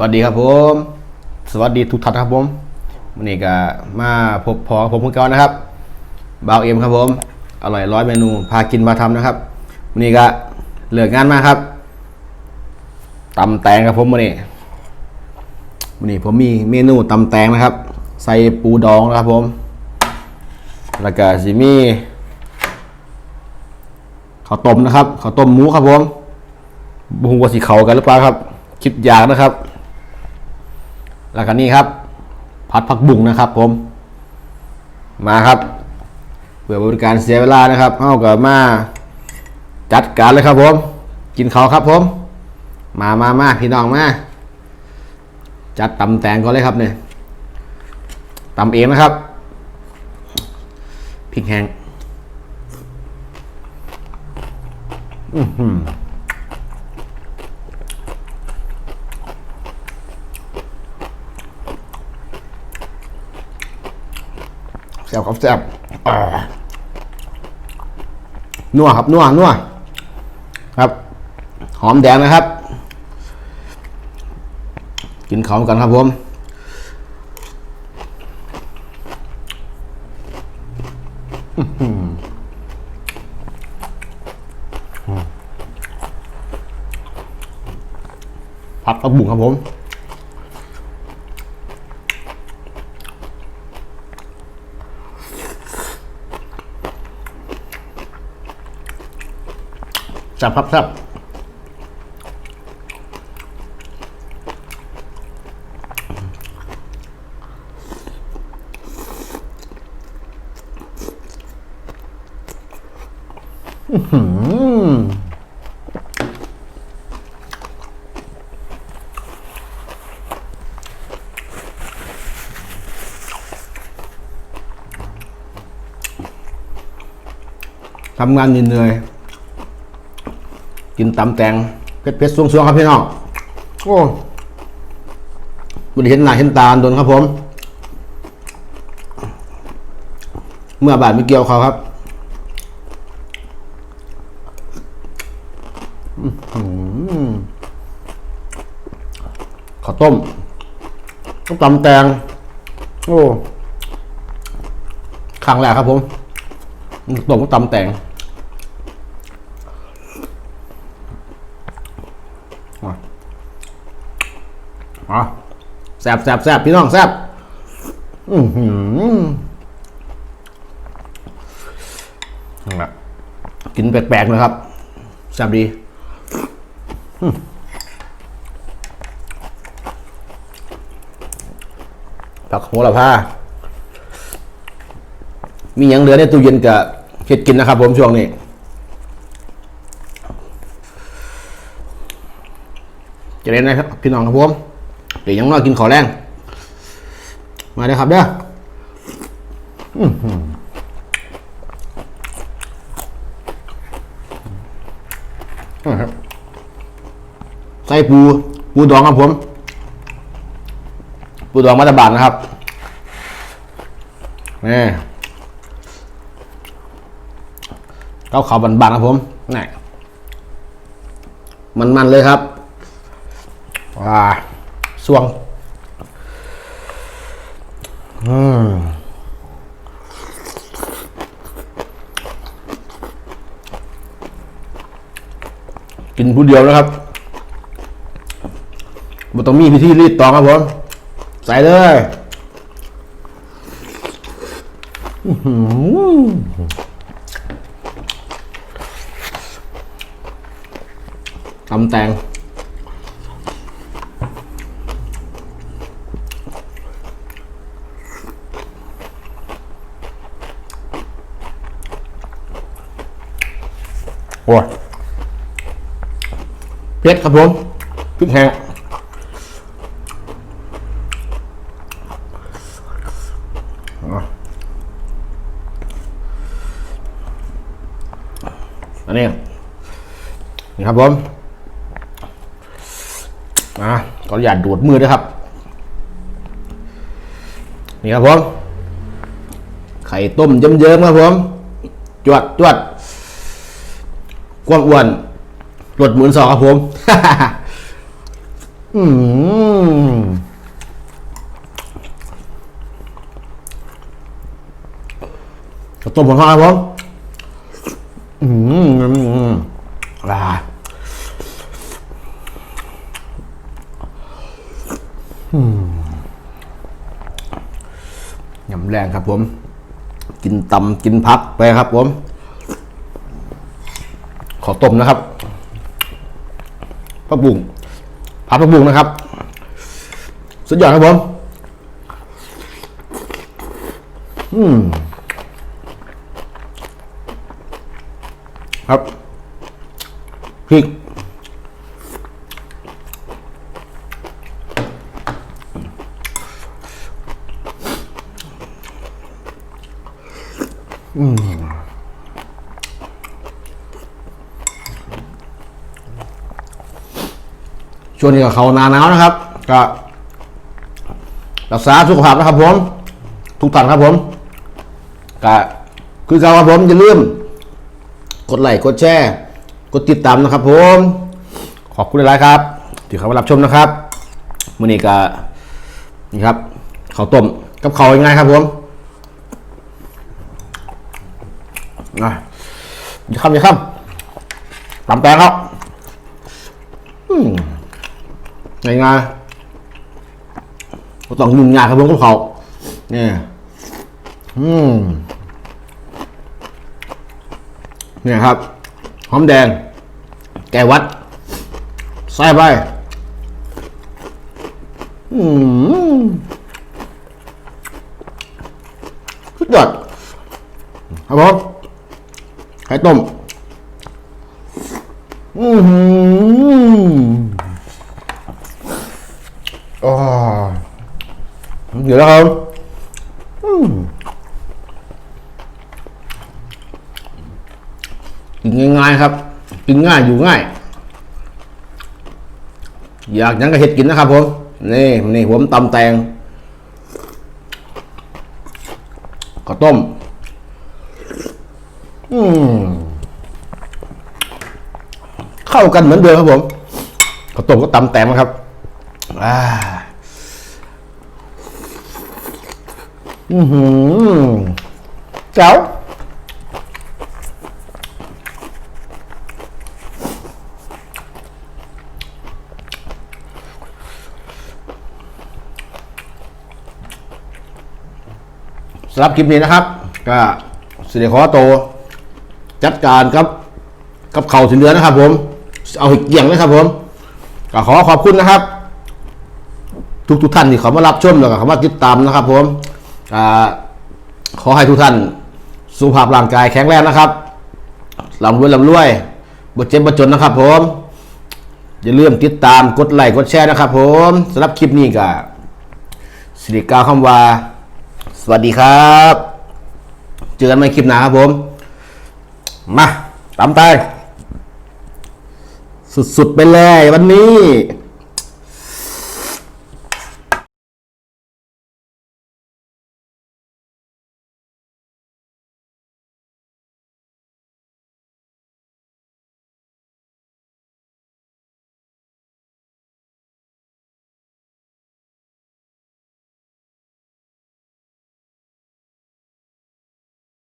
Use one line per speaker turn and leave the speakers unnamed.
สวัสดีครับผม สวัสดีทุกท่านครับผมวันนี้ก็มาพบพอผมคุณกอนนะครับบ่าวเอ็มครับผม อร่อยร้อยเมนูพากินมาทำนะครับวันนี้ก็เลือกงานมากครับตำแตงครับผมวันนี้วันนี้ผมมีเมนูตำแตงนะครับ ใส่ปูดองนะครับผม แล้วก็สิมีข้าวต้มนะครับข้าวต้มหมูครับผมบุ้งว่าสีเขากันหรือเปล่าครับ คิดอยากนะครับ แล้วก็นี่ครับ ผัดผักบุ้งนะครับผม มาครับเพื่อบริการเสียเวลานะครับเอากับมาจัดการเลยครับผม กินเขาครับผม มามามาพี่น้องมาจัดตำแตงก่อนเลยครับเนี่ยตำเองนะครับพริกแห้งอื้อหือ แซ่บครับแซ่บนัวครับนัวนัวครับ หอมแดงนะครับ กินของกันครับผมผัดผักบุ้งครับผม แซ่บครับซ่บทำงานเหนื่อย กินตำแตงเผ็ดๆสวงๆครับพี่น้องโอ้บุได้เห็นหน้าเห็นตาโดนครับผม เมื่อบาทไม่เกี่ยวเขาครับข้าวต้มต้มตำแตง โอ้ครั้งแรกครับผมต้มกับตำแตง แซบแซบแซบพี่น้องแซบอือหือแหละกินแปลกๆนะครับแซบดีผักโหระพา มีอย่างเหลือในตู้เย็นกับเห็ดกินนะครับผมช่วงนี้จะเล่นนะครับ พี่น้องครับผม เดี๋ยวยังน้อยกินขอแรง มาเลยครับเด้อครับใส่ปูปูดองครับผม ปูดองมาตรบานนะครับนี่เก้าขาวบานๆครับผมนี่มันๆเลยครับว้า สวงอืมกินผู้เดียวนะครับบต้องมีพิธีรีดตองครับผม ใส่เลยอื้อหือตำแตง โอ้ยเพชรครับผมพริกแห้งอันนี้นี่ครับผมอะขออนุญาตดูดมือด้วยครับ นี่ครับผม ไข่ต้มเยิ้มๆครับผม จวดจวด ความอ้วนลดหมื่นสองครับผมอืมข้าวต้มของเราครับผมอืมอืมอ่าอืมยำแรงครับผม กินตำกินพักไปครับผม อต้มนะครับผักบุ้งผัดผักบุ้งนะครับ สุดยอดครับผม อืม ครับพริก ช่วงนี้ก็เขาหนาหนาวนะครับ ก็รักษาสุขภาพนะครับ ผม ทุกท่านครับผมก็คือกาครับผมอย่าลืมกดไลค์กดแชร์ กดติดตามนะครับ ผม ขอบคุณหลายครับที่เข้ามารับชมนะครับมื่อนี้ก็นี่ครับข้าวต้มกับข้าวยังไงครับผมอะอย่าคำอย่าคำตำแตงครับอืม ง่ายง่ายๆก็ต้องยุ่งยากครับผมกับเขาเนี่ยอืมเนี่ยครับ หอมแดง แกวัด ใส่ไป อืมสุดยอดครับผมไข่ต้ม อือหื อ๋อเดี๋ยวนะครับกินง่ายๆครับ กินง่ายอยู่ง่าย อยากยังก็เห็ดกินนะครับผมนี่นี่ผมตำแตงก็ต้ม อืมเข้ากันเหมือนเดิมครับผมก็ต้มก็ตำแตงนะครับ อ่าอือหือเจ้าสำหรับคลิปนี้นะครับ ก็สิเดขอโตวจัดการครับ กับเข่าวสีเหลือนะครับผม เอาให้เกี่ยงนะครับผม ก็ขอขอบคุณนะครับ ทุกทุกท่านที่เขามารับชมแล้วก็เขามาติดตามนะครับผมอขอให้ทุกท่านสุขภาพร่างกายแข็งแรงนะครับลำรวยลำรวยบทเจ็บบทจนนะครับ ผม อย่าลืมติดตามกดไลค์กดแชร์นะครับ ผมสำหรับคลิปนี้ก็สิริกาคำว่าสวัสดีครับ เจอกันใหม่คลิปหน้าครับผม มาตามไปสุดๆไปเลยวันนี้